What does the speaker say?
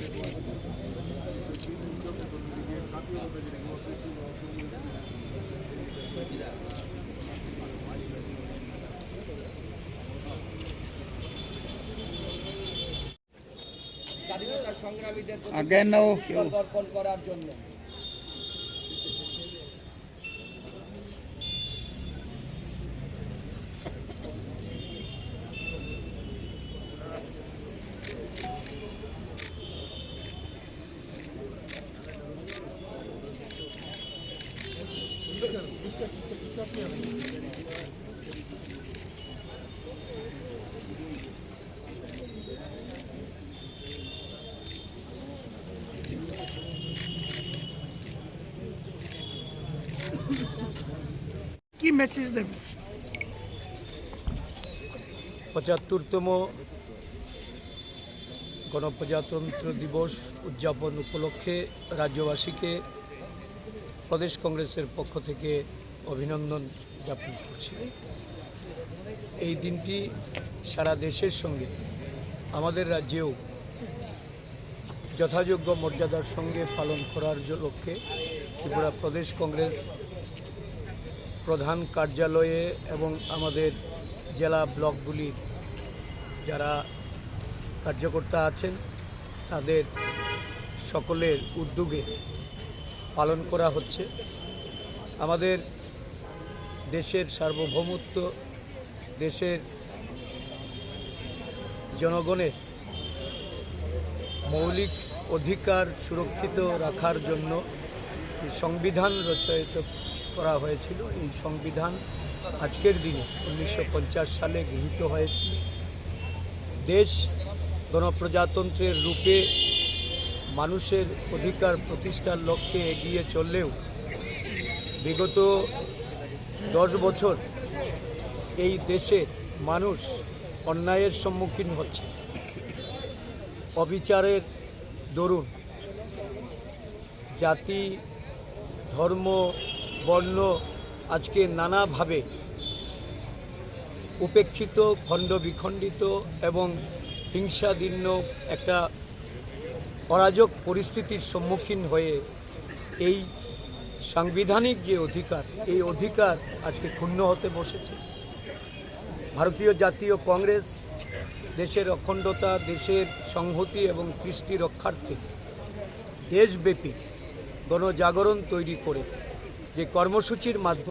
বেরোবে। স্বাধীনতা সংগ্রামীদের দর্পণ করার জন্য কি মেসেজ দেবে? পঁচাত্তরতম গণপ্রজাতন্ত্র দিবস উদযাপন উপলক্ষে রাজ্যবাসীকে প্রদেশ কংগ্রেসের পক্ষ থেকে অভিনন্দন জ্ঞাপন করছি। এই দিনটি সারা দেশের সঙ্গে, আমাদের রাজ্যেও যথাযোগ্য মর্যাদার সঙ্গে পালন করার লক্ষ্যে ত্রিপুরা প্রদেশ কংগ্রেস প্রধান কার্যালয়ে এবং আমাদের জেলা ব্লকগুলির যারা কার্যকর্তা আছেন, তাদের সকলের উদ্যোগে পালন করা হচ্ছে। আমাদের দেশের সার্বভৌমত্ব, দেশের জনগণের মৌলিক অধিকার সুরক্ষিত রাখার জন্য সংবিধান রচয়িত করা হয়েছিল। এই সংবিধান আজকের দিনে উনিশশো পঞ্চাশ সালে গৃহীত হয়েছিল দেশ গণপ্রজাতন্ত্রের রূপে মানুষের অধিকার প্রতিষ্ঠার লক্ষ্যে এগিয়ে চললেও বিগত দশ বছর এই দেশে মানুষ অন্যায়ের সম্মুখীন হচ্ছে। অবিচারের দরুন জাতি, ধর্ম, বর্ণ আজকে নানাভাবে উপেক্ষিত, খণ্ড বিখণ্ডিত এবং হিংসাদীর্ণ একটা অরাজক পরিস্থিতির সম্মুখীন হয়ে এই সাংবিধানিক যে অধিকার, এই অধিকার আজকে ক্ষুণ্ণ হতে বসেছে। ভারতীয় জাতীয় কংগ্রেস দেশের অখণ্ডতা, দেশের সংহতি এবং কৃষ্টি রক্ষার্থে দেশব্যাপী গণজাগরণ তৈরি করে যে কর্মসূচির মাধ্যমে